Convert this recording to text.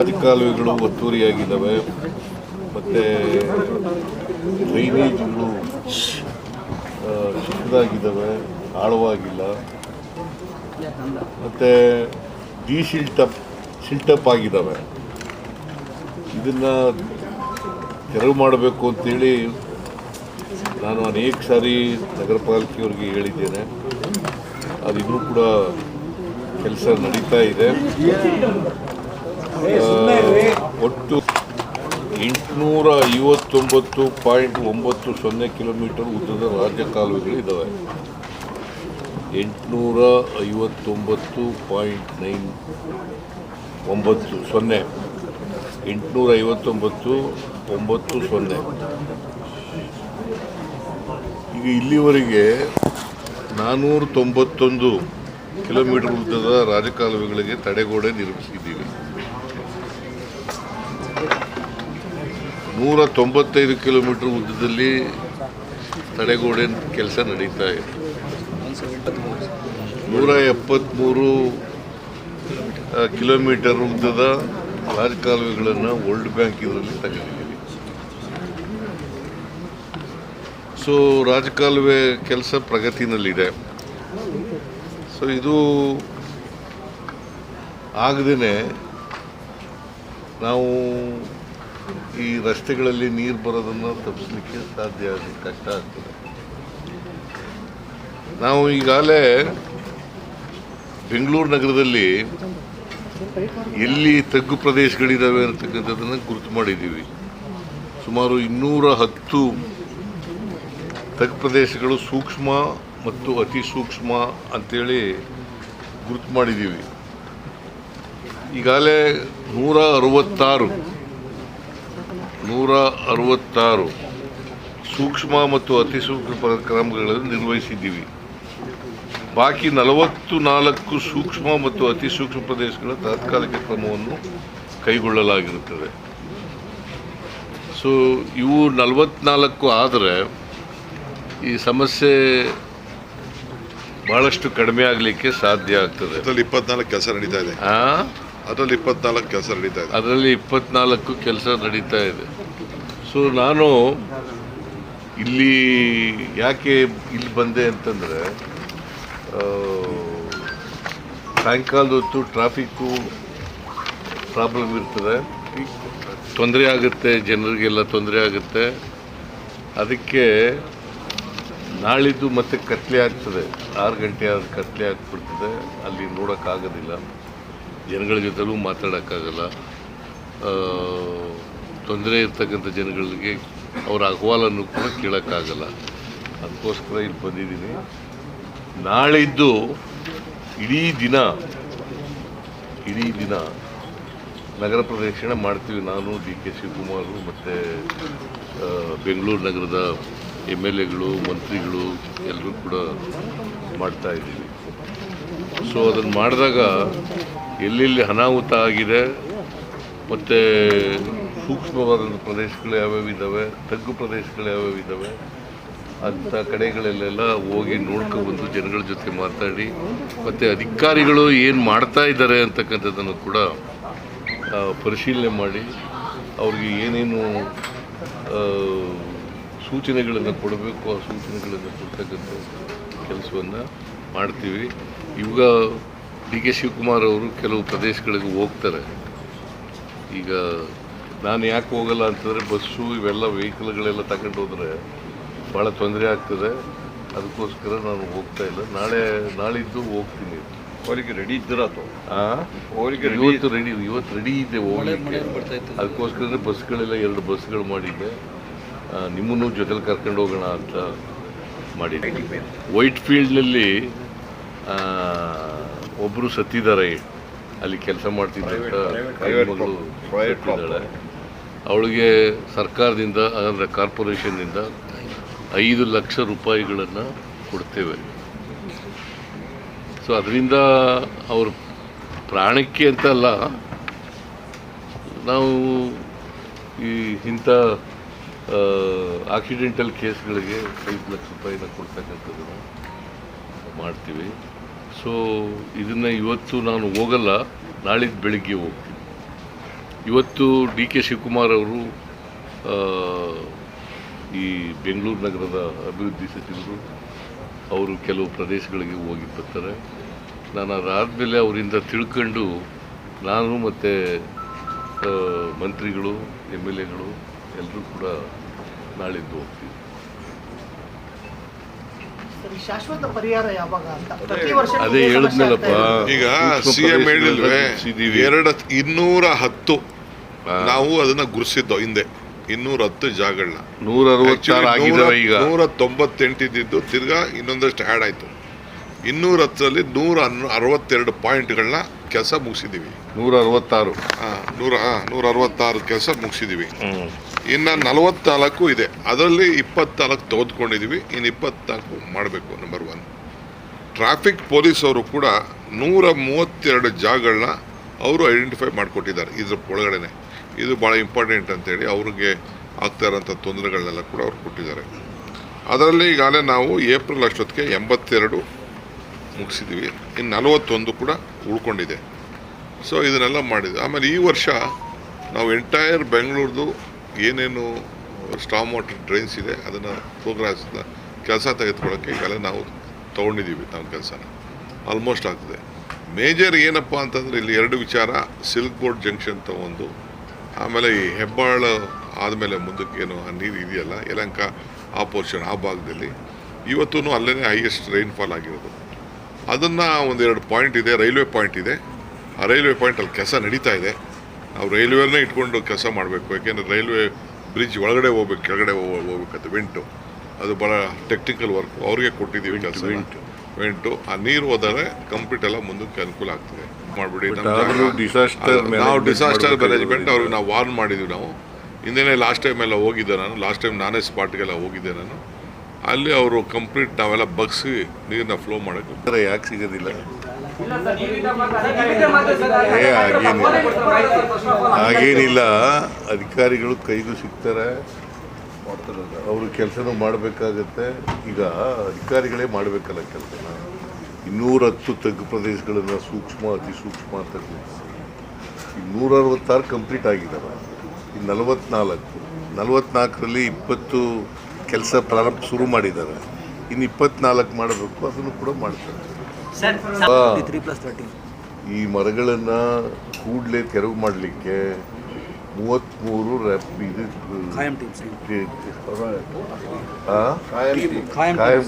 ಕಾಲುವೆಗಳು ಒತ್ತುವರಿಯಾಗಿದ್ದಾವೆ. ಮತ್ತು ಡ್ರೈನೇಜ್ಗಳು ಚಿಕ್ಕದಾಗಿದ್ದಾವೆ ಆಳವಾಗಿಲ್ಲ. ಮತ್ತು ಡಿ ಶಿಲ್ಟಪ್ ಶಿಲ್ಟಪ್ ಆಗಿದ್ದಾವೆ. ಇದನ್ನು ತೆರವು ಮಾಡಬೇಕು ಅಂತೇಳಿ ನಾನು ಅನೇಕ ಸಾರಿ ನಗರ ಪಾಲಿಕೆಯವ್ರಿಗೆ ಹೇಳಿದ್ದೇನೆ. ಅದಿನ್ನೂ ಕೂಡ ಕೆಲಸ ನಡೀತಾ ಇದೆ. ಒಟ್ಟು ಎಂಟುನೂರ ಐವತ್ತೊಂಬತ್ತು ಪಾಯಿಂಟ್ ಒಂಬತ್ತು ಸೊನ್ನೆ ಕಿಲೋಮೀಟರ್ ಉದ್ದದ ರಾಜ್ಯ ಕಾಲುವೆಗಳಿದ್ದಾವೆ ಎಂಟುನೂರ ಐವತ್ತೊಂಬತ್ತು ಪಾಯಿಂಟ್ ನೈನ್ ಒಂಬತ್ತು ಸೊನ್ನೆ. ಎಂಟುನೂರ ಐವತ್ತೊಂಬತ್ತು ಒಂಬತ್ತು ಸೊನ್ನೆ. ಈಗ ಇಲ್ಲಿವರೆಗೆ ನಾನ್ನೂರ ತೊಂಬತ್ತೊಂದು ಕಿಲೋಮೀಟರ್ ಉದ್ದದ ರಾಜಕಾಲುವೆಗಳಿಗೆ ತಡೆಗೋಡೆ ನಿರ್ಮಿಸಿದ್ದೀವಿ. ನೂರ ತೊಂಬತ್ತೈದು ಕಿಲೋಮೀಟರ್ ಉದ್ದದಲ್ಲಿ ತಡೆಗೋಡೆ ಕೆಲಸ ನಡೀತಾ ಇದೆ. ನೂರ ಎಪ್ಪತ್ತ್ಮೂರು ಕಿಲೋಮೀಟರ್ ಉದ್ದದ ರಾಜಕಾಲುವೆಗಳನ್ನು ವರ್ಲ್ಡ್ ಬ್ಯಾಂಕ್ ಇದರಲ್ಲಿ ತಗೊಂಡಿದ್ದೀವಿ ಸೊ ರಾಜಕಾಲುವೆ ಕೆಲಸ ಪ್ರಗತಿನಲ್ಲಿದೆ. ಸೊ ಇದು ಆಗದೇ ನಾವು ಈ ರಸ್ತೆಗಳಲ್ಲಿ ನೀರು ಬರೋದನ್ನು ತಪ್ಪಿಸ್ಲಿಕ್ಕೆ ಸಾಧ್ಯ ಆಗಿ ಕಷ್ಟ ಆಗ್ತದೆ. ನಾವು ಈಗಾಗಲೇ ಬೆಂಗಳೂರು ನಗರದಲ್ಲಿ ಎಲ್ಲಿ ತಗ್ಗು ಪ್ರದೇಶಗಳಿದ್ದಾವೆ ಅಂತಕ್ಕಂಥದ್ದನ್ನು ಗುರುತು ಮಾಡಿದ್ದೀವಿ. ಸುಮಾರು ಇನ್ನೂರ ಹತ್ತು ತಗ್ಗು ಪ್ರದೇಶಗಳು ಸೂಕ್ಷ್ಮ ಮತ್ತು ಅತಿ ಸೂಕ್ಷ್ಮ ಅಂತೇಳಿ ಗುರುತು ಮಾಡಿದ್ದೀವಿ. ಈಗಾಗಲೇ ನೂರ ಅರವತ್ತಾರು ನೂರ ಅರವತ್ತಾರು ಸೂಕ್ಷ್ಮ ಮತ್ತು ಅತಿ ಸೂಕ್ಷ್ಮ ಕ್ರಮಗಳನ್ನು ನಿರ್ವಹಿಸಿದ್ದೀವಿ. ಬಾಕಿ ನಲವತ್ತು ನಾಲ್ಕು ಸೂಕ್ಷ್ಮ ಮತ್ತು ಅತಿ ಸೂಕ್ಷ್ಮ ಪ್ರದೇಶಗಳ ತಾತ್ಕಾಲಿಕ ಕ್ರಮವನ್ನು ಕೈಗೊಳ್ಳಲಾಗಿರುತ್ತದೆ. ಸೊ ಇವು ನಲವತ್ನಾಲ್ಕು ಆದರೆ ಈ ಸಮಸ್ಯೆ ಭಾಳಷ್ಟು ಕಡಿಮೆ ಆಗಲಿಕ್ಕೆ ಸಾಧ್ಯ ಆಗ್ತದೆ. ಇಪ್ಪತ್ನಾಲ್ಕು ಕೆಲಸ ನಡೀತಾ ಇದೆ. ಆ? ಅದರಲ್ಲಿ ಇಪ್ಪತ್ನಾಲ್ಕು ಕೆಲಸ ನಡೀತಾ ಇದೆ. ಅದರಲ್ಲಿ ಇಪ್ಪತ್ನಾಲ್ಕು ಕೆಲಸ ನಡೀತಾ ಇದೆ. ಸೊ ನಾನು ಇಲ್ಲಿ ಯಾಕೆ ಇಲ್ಲಿ ಬಂದೆ ಅಂತಂದರೆ ಸಾಯಂಕಾಲದ ಹೊತ್ತು ಟ್ರಾಫಿಕ್ಕು ಪ್ರಾಬ್ಲಮ್ ಇರ್ತದೆ. ತೊಂದರೆ ಆಗುತ್ತೆ, ಜನರಿಗೆಲ್ಲ ತೊಂದರೆ ಆಗುತ್ತೆ. ಅದಕ್ಕೆ ನಾಳಿದ್ದು ಮತ್ತೆ ಕತ್ಲೆ ಆಗ್ತದೆ. ಆರು ಗಂಟೆ ಆದ ಕತ್ಲೆ ಆಗ್ಬಿಡ್ತದೆ. ಅಲ್ಲಿ ನೋಡೋಕ್ಕಾಗೋದಿಲ್ಲ. ಜನಗಳ ಜೊತೆಲೂ ಮಾತಾಡೋಕ್ಕಾಗಲ್ಲ. ತೊಂದರೆ ಇರ್ತಕ್ಕಂಥ ಜನಗಳಿಗೆ ಅವರ ಅಹವಾಲನ್ನು ಕೂಡ ಕೇಳೋಕ್ಕಾಗಲ್ಲ. ಅದಕ್ಕೋಸ್ಕರ ಇಲ್ಲಿ ಬಂದಿದ್ದೀನಿ. ನಾಳಿದ್ದು ಇಡೀ ದಿನ ಇಡೀ ದಿನ ನಗರ ಪ್ರದಕ್ಷಿಣೆ ಮಾಡ್ತೀವಿ ನಾನು, ಡಿ ಕೆ ಶಿವಕುಮಾರು ಮತ್ತು ಬೆಂಗಳೂರು ನಗರದ ಎಂ ಎಲ್ ಎಗಳು, ಮಂತ್ರಿಗಳು ಎಲ್ಲರೂ ಕೂಡ ಮಾಡ್ತಾ ಇದ್ದೀವಿ. ಸೊ ಅದನ್ನು ಮಾಡಿದಾಗ ಎಲ್ಲೆಲ್ಲಿ ಅನಾಹುತ ಆಗಿದೆ, ಮತ್ತು ಸೂಕ್ಷ್ಮವಾದಂಥ ಪ್ರದೇಶಗಳು ಯಾವ್ಯಾವ ಇದ್ದಾವೆ ತಗ್ಗು ಪ್ರದೇಶಗಳು ಯಾವ್ಯಾವ ಇದ್ದಾವೆ ಅಂಥ ಕಡೆಗಳಲ್ಲೆಲ್ಲ ಹೋಗಿ ನೋಡ್ಕೊಬಂದು ಜನಗಳ ಜೊತೆ ಮಾತಾಡಿ, ಮತ್ತು ಅಧಿಕಾರಿಗಳು ಏನು ಮಾಡ್ತಾ ಇದ್ದಾರೆ ಅಂತಕ್ಕಂಥದ್ದನ್ನು ಕೂಡ ಪರಿಶೀಲನೆ ಮಾಡಿ, ಅವ್ರಿಗೆ ಏನೇನು ಸೂಚನೆಗಳನ್ನು ಕೊಡಬೇಕು, ಆ ಸೂಚನೆಗಳನ್ನು ಕೊಡ್ತಕ್ಕಂಥ ಕೆಲಸವನ್ನು ಮಾಡ್ತೀವಿ. ಇವಾಗ ಡಿ ಕೆ ಶಿವಕುಮಾರ್ ಅವರು ಕೆಲವು ಪ್ರದೇಶಗಳಿಗೆ ಹೋಗ್ತಾರೆ. ಈಗ ನಾನು ಯಾಕೆ ಹೋಗಲ್ಲ ಅಂತಂದರೆ ಬಸ್ಸು ಇವೆಲ್ಲ ವೆಹಿಕಲ್ಗಳೆಲ್ಲ ತಗೊಂಡು ಹೋದರೆ ಭಾಳ ತೊಂದರೆ ಆಗ್ತದೆ. ಅದಕ್ಕೋಸ್ಕರ ನಾನು ಹೋಗ್ತಾ ಇಲ್ಲ. ನಾಳೆ ನಾಳಿದ್ದು ಹೋಗ್ತೀನಿ. ಅವರಿಗೆ ರೆಡಿ ಇದ್ದೀರಾ ರೆಡಿ ಇವತ್ತು ರೆಡಿ ಇವತ್ತು ರೆಡಿ ಇದೆ ಹೋಗ್ಲಿಕ್ಕೆ. ಅದಕ್ಕೋಸ್ಕರ ಬಸ್ಗಳೆಲ್ಲ ಎರಡು ಬಸ್ಗಳು ಮಾಡಿದ್ದೆ. ನಿಮ್ಮನ್ನು ಜೊತೆಲಿ ಕರ್ಕೊಂಡು ಹೋಗೋಣ ಅಂತ ಮಾಡಿದ್ದೆ. ವೈಟ್ ಫೀಲ್ಡ್ನಲ್ಲಿ ಒಬ್ಬರು ಸತ್ತಿದ್ದಾರೆ. ಅಲ್ಲಿ ಕೆಲಸ ಮಾಡ್ತಿದ್ದಾಳೆ ಅವಳಿಗೆ ಸರ್ಕಾರದಿಂದ ಅಂದರೆ ಕಾರ್ಪೊರೇಷನ್ನಿಂದ ಐದು ಲಕ್ಷ ರೂಪಾಯಿಗಳನ್ನು ಕೊಡ್ತೇವೆ. ಸೊ ಅದರಿಂದ ಅವ್ರ ಪ್ರಾಣಕ್ಕೆ ಅಂತ ಅಲ್ಲ ನಾವು ಈ ಇಂಥ ಆಕ್ಸಿಡೆಂಟಲ್ ಕೇಸ್ಗಳಿಗೆ ಐದು ಲಕ್ಷ ರೂಪಾಯಿನ ಕೊಡ್ತಕ್ಕಂಥದ್ದನ್ನು ಮಾಡ್ತೀವಿ. ಸೊ ಇದನ್ನು ಇವತ್ತು ನಾನು ಹೋಗಲ್ಲ ನಾಳಿದ್ದು ಬೆಳಗ್ಗೆ ಹೋಗ್ತೀನಿ. ಇವತ್ತು ಡಿ ಕೆ ಶಿವಕುಮಾರ್ ಅವರು ಈ ಬೆಂಗಳೂರು ನಗರದ ಅಭಿವೃದ್ಧಿ ಸಚಿವರು, ಅವರು ಕೆಲವು ಪ್ರದೇಶಗಳಿಗೆ ಹೋಗಿ ಬರ್ತಾರೆ. ನಾನು ಅದಾದಮೇಲೆ ಅವರಿಂದ ತಿಳ್ಕೊಂಡು ನಾನು ಮತ್ತು ಮಂತ್ರಿಗಳು, ಎಂ ಎಲ್ ಎಗಳು ಎಲ್ಲರೂ ಕೂಡ ನಾಳಿದ್ದು ಹೋಗ್ತೀವಿ. ಶಾಶ್ವತ ಪರಿಹಾರ ಯಾವಾಗ ಅಂತ? ಪ್ರತಿ ವರ್ಷ ಅದೇ ಹೇಳಿದ್ನಲ್ಲಪ್ಪ ಈಗ ಸಿ ಎಂ ಹೇಳಿಲ್ವೇ. ಎರಡು ಇನ್ನೂರ ಹತ್ತು. ನಾವು ಅದನ್ನ ಗುರುಸಿದ್ದು ಹಿಂದೆ. ಇನ್ನೂರ ಹತ್ತು ಜಾಗಗಳನ್ನ ನೂರ ಈಗ. ನೂರ ತೊಂಬತ್ತೆಂಟಿದ್ದು ತಿರ್ಗಾ ಇನ್ನೊಂದಷ್ಟು ಹ್ಯಾಡ್ ಆಯ್ತು. ಇನ್ನೂರ ಹತ್ತರಲ್ಲಿ ನೂರ ಅರವತ್ತೆರಡು ಪಾಯಿಂಟ್ಗಳನ್ನ ಕೆಲಸ ಮುಗಿಸಿದ್ದೀವಿ. ನೂರ ಅರವತ್ತಾರು ನೂರ ನೂರ ಅರವತ್ತಾರು ಕೆಲಸ ಮುಗಿಸಿದ್ದೀವಿ. ಇನ್ನು ನಲವತ್ನಾಲ್ಕು ಇದೆ. ಅದರಲ್ಲಿ ಇಪ್ಪತ್ನಾಲ್ಕು ತೆಗೆದುಕೊಂಡಿದ್ದೀವಿ. ಇನ್ನು ಇಪ್ಪತ್ನಾಲ್ಕು ಮಾಡಬೇಕು ನಂಬರ್ ಒನ್ ಟ್ರಾಫಿಕ್ ಪೊಲೀಸ್ ಅವರು ಕೂಡ ನೂರ ಮೂವತ್ತೆರಡು ಜಾಗಗಳನ್ನ ಅವರು ಐಡೆಂಟಿಫೈ ಮಾಡಿಕೊಟ್ಟಿದ್ದಾರೆ ಇದ್ರ ಒಳಗಡೆನೆ. ಇದು ಭಾಳ ಇಂಪಾರ್ಟೆಂಟ್ ಅಂತೇಳಿ ಅವ್ರಿಗೆ ಆಗ್ತಾ ಇರೋಂಥ ತೊಂದರೆಗಳನ್ನೆಲ್ಲ ಕೂಡ ಅವ್ರು ಕೊಟ್ಟಿದ್ದಾರೆ. ಅದರಲ್ಲಿ ಈಗಾಗಲೇ ನಾವು ಏಪ್ರಿಲ್ ಅಷ್ಟೊತ್ತಿಗೆ ಎಂಬತ್ತೆರಡು ಮುಗಿಸಿದ್ದೀವಿ ಇನ್ನು ನಲವತ್ತೊಂದು ಕೂಡ ಉಳ್ಕೊಂಡಿದೆ. ಸೊ ಇದನ್ನೆಲ್ಲ ಮಾಡಿದ್ವಿ ಆಮೇಲೆ ಈ ವರ್ಷ ನಾವು ಎಂಟೈರ್ ಬೆಂಗಳೂರ್ದು ಏನೇನು ಸ್ಟಾಮ್ ವಾಟರ್ ಡ್ರೈನ್ಸ್ ಇದೆ, ಅದನ್ನು ಪ್ರೋಗ್ರಾಸ್ನ ಕೆಲಸ ತೆಗೆದುಕೊಳ್ಳೋಕ್ಕೆ ಈಗಲೇ ನಾವು ತೊಗೊಂಡಿದ್ದೀವಿ ನಮ್ಮ ಕೆಲಸನ. ಆಲ್ಮೋಸ್ಟ್ ಆಗ್ತದೆ. ಮೇಜರ್ ಏನಪ್ಪ ಅಂತಂದರೆ, ಇಲ್ಲಿ ಎರಡು ವಿಚಾರ. ಸಿಲ್ಕ್ ಬೋರ್ಡ್ ಜಂಕ್ಷನ್ ತಗೊಂಡು ಆಮೇಲೆ ಈ ಹೆಬ್ಬಾಳ ಆದಮೇಲೆ ಮುಂದಕ್ಕೇನು ಆ ನೀರು ಇದೆಯಲ್ಲ, ಯಲಂಕ ಆ ಪೋರ್ಷನ್ ಆ ಭಾಗದಲ್ಲಿ. ಇವತ್ತೂ ಅಲ್ಲೇ ಹೈಯೆಸ್ಟ್ ರೈನ್ಫಾಲ್ ಆಗಿರೋದು. ಅದನ್ನು ಒಂದೆರಡು ಪಾಯಿಂಟ್ ಇದೆ ರೈಲ್ವೆ ಪಾಯಿಂಟ್ ಇದೆ. ಆ ರೈಲ್ವೆ ಪಾಯಿಂಟಲ್ಲಿ ಕೆಲಸ ನಡೀತಾ ಇದೆ. ನಾವು ರೈಲ್ವೇನೇ ಇಟ್ಕೊಂಡು ಕೆಲಸ ಮಾಡಬೇಕು. ಯಾಕೆಂದರೆ ರೈಲ್ವೆ ಬ್ರಿಡ್ಜ್ ಒಳಗಡೆ ಹೋಗ್ಬೇಕು ಕೆಳಗಡೆ ಹೋಗ್- ಹೋಗ್ಬೇಕಂತ ವೆಂಟು. ಅದು ಭಾಳ ಟೆಕ್ನಿಕಲ್ ವರ್ಕ್ ಅವ್ರಿಗೆ ಕೊಟ್ಟಿದ್ದೀವಿ ಕೆಲಸ ವೆಂಟು. ವೆಂಟು. ಆ ನೀರು ಹೋದರೆ ಕಂಪ್ಲೀಟ್ ಎಲ್ಲ ಮುಂದಕ್ಕೆ ಅನುಕೂಲ ಆಗ್ತದೆ. ಮಾಡಿಬಿಡಿ ನಾವು ಡಿಸಾಸ್ಟರ್ ಮ್ಯಾನೇಜ್ಮೆಂಟ್. ಅವ್ರಿಗೆ ನಾವು ವಾರ್ನ್ ಮಾಡಿದ್ವಿ ನಾವು. ಹಿಂದೆನೇ ಲಾಸ್ಟ್ ಟೈಮ್ ಎಲ್ಲ ಹೋಗಿದ್ದೆ ನಾನು. ಲಾಸ್ಟ್ ಟೈಮ್ ನಾನೇ ಸ್ಪಾಟ್ಗೆಲ್ಲ ಹೋಗಿದ್ದೆ ನಾನು. ಅಲ್ಲಿ ಅವರು ಕಂಪ್ಲೀಟ್ ನಾವೆಲ್ಲ ಬಗ್ಸಿ ನೀರನ್ನ ಫ್ಲೋ ಮಾಡೋಕ್ಕೆ ಒಂಥರ ಯಾಕೆ ಸಿಗೋದಿಲ್ಲ ಏ ಹಾಗೇನಿಲ್ಲ. ಹಾಗೇನಿಲ್ಲ. ಅಧಿಕಾರಿಗಳು ಕೈಗೂ ಸಿಗ್ತಾರೆ. ಅವರು ಕೆಲಸನೂ ಮಾಡಬೇಕಾಗತ್ತೆ. ಈಗ ಅಧಿಕಾರಿಗಳೇ ಮಾಡಬೇಕಲ್ಲ ಕೆಲಸನ. ಇನ್ನೂರತ್ತು ತಗ್ಗು ಪ್ರದೇಶಗಳನ್ನು ಸೂಕ್ಷ್ಮ ಅತಿ ಸೂಕ್ಷ್ಮ ಅಂತ ನೂರ ಅರವತ್ತಾರು ಕಂಪ್ಲೀಟ್ ಆಗಿದ್ದಾರೆ ಈಗ ನಲವತ್ನಾಲ್ಕು. ನಲವತ್ನಾಲ್ಕರಲ್ಲಿ ಇಪ್ಪತ್ತು ಕೆಲಸ ಪ್ರಾರಂಭ ಶುರು ಮಾಡಿದ್ದಾರೆ. ಇನ್ನು ಇಪ್ಪತ್ನಾಲ್ಕು ಮಾಡಬೇಕು ಅದನ್ನು ಕೂಡ ಮಾಡ್ತಾರೆ. ಈ ಮರಗಳನ್ನು ಕೂಡಲೇ ತೆರವು ಮಾಡಲಿಕ್ಕೆ ಮೂವತ್ತ್ಮೂರು ರ್ಯಾಪ್ ಇದು ಕಾಯಂ